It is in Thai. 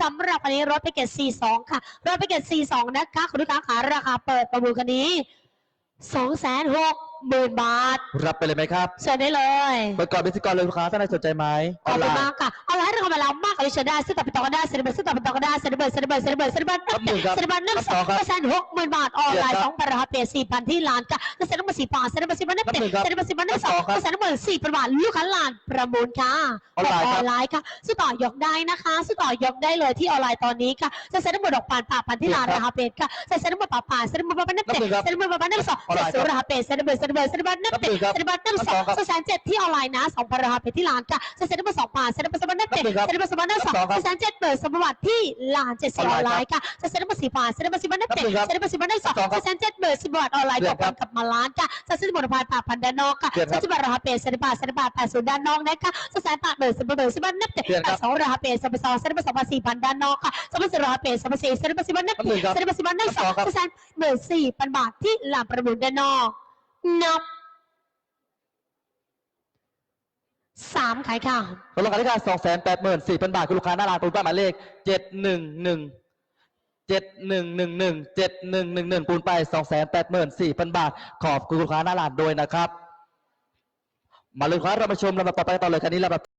สำหรับอันนี้รถไปเกต42 ค่ะ รถไปเกต42 นะคะคุณลูกค้าขาราคาเปิดประมูลคันนี้2 6 0 0 0 0 บาท รับไปเลยไหมครับเชิญได้เลยเปิดก่อนเป็นสิกรเลยลูกค้าท่านใดสนใจไหมขอออบนไลคุณน์มากค่ะเอาไว้ให้เรามาแล้วมากกว่าที่เชิญได้ซื้อต่อไปต่อก็ได้ซื้อไปซื้อต่อไปต่อก็ได้ซื้อเบิร์ดซื้อเบิร์ดซื้อเบิร์ดซื้อเบิร์ดซื้อเบิร์ดครับหนึ่งครับซื้อเบิร์ดหนึ่งครับสสอองงครับเปอร์เซ็นต์หกหมื่นบาทออนไลน์เจ็ดครับสองพันราคาเปลี่ยนสี่พันที่ล้านค่ะแล้วเซ็นต์มาสี่พันเซ็นต์มาสี่พันนั่นครับเต็มหนึ่งครับเซ็นต์มาสี่พันนั่นคสรัอบงสองครับเซ็นต์มาสี่พันบาทลูกค้าล้านประมูลค่ะออนไลน์ครับออนไลน์ค่ะซื้อต่อยกได้นะคะซื้อต่อยกได้เลยที่ออนไลน์ตอนนี้ค่ะจะเซ็นต์มาดอกปานป่าพันที่ล้านครับราคาเปลี่ยนค่ะจะเซ็นต์มาป่าป่าเซ็นต์มาป่าป่านั่นเต็มครับเซ็นต์มาป่าป่านั่นสองออนไลน์เซ็นต์ราคาเปลี่ยนเซ็นต์มาเซ็นต์มาเซ็นต์มานั่นเต็มครับเซ็นต์มานั่นสองครับแสนเจ็ดที่ออนไลน์นะสองพันราคาเปลี่ยนที่ล้านค่ะจะเซ็นต์มาสองพันเซ็นต์มาสองพันนั่นเต็มครับเซ็นต์มาสองพันนั่นสองครับแสนเจ็ดเปิดสมบัติที่ลานเจ็ดสิบออออนนไลไลน์น์ค่ะจะเซ็นมาสี่พันเซ็นมาสี่พันนั่นเต็มครับเซ็นมาสี่พันนั่นสองครับแสนเจ็ดเปิดสมบัติออนไลน์เดืตอนกครักับนกับมาล้านค่ะจะเซ็นบทบาทผ่าพันด้านนอกค่ะเดือนครับจะบัตรราคาเปลี่ยนเซ็นบาทเซ็นบาทแปดศูนย์ด้านนอกนะคะจะแสนบาทเปิดสมบัติเปิดสมบัตินั่นเต็มเดือนแปครัดบสองราคาเปลี่ยนสมบัติสองเซ็นมาสองพันสี่พันด้านนอกค่ะสมบัติราคาเปลี่ยนสมบัติสี่เซ็นมาสี่พันนั่นครับหนึ่งครับเซ็นมาสี่พันนั่นสองครับจะแสนเปิดสี่พันบาทที่ลานประมูลด้านนอกนับสามขายค่ะตกลงกันที่ค่าสองแสนแปดหมื่นสี่พันบาท คุณลูกค้าหน้าร้านปูนป้ายหมายเลขเจ็ดหนึ่งหนึ่งเจ็ดหนึ่งหนึ่งหนึ่งเจ็ดหนึ่งหนึ่งหนึ่งปูนไปสองแสนแปดหมื่นสี่พันบาท ขอบคุณลูกค้าหน้าร้านด้วยนะครับ มาเลยครับเรามาชมลำดับต่อไปต่อเลยคันนี้ลำดับ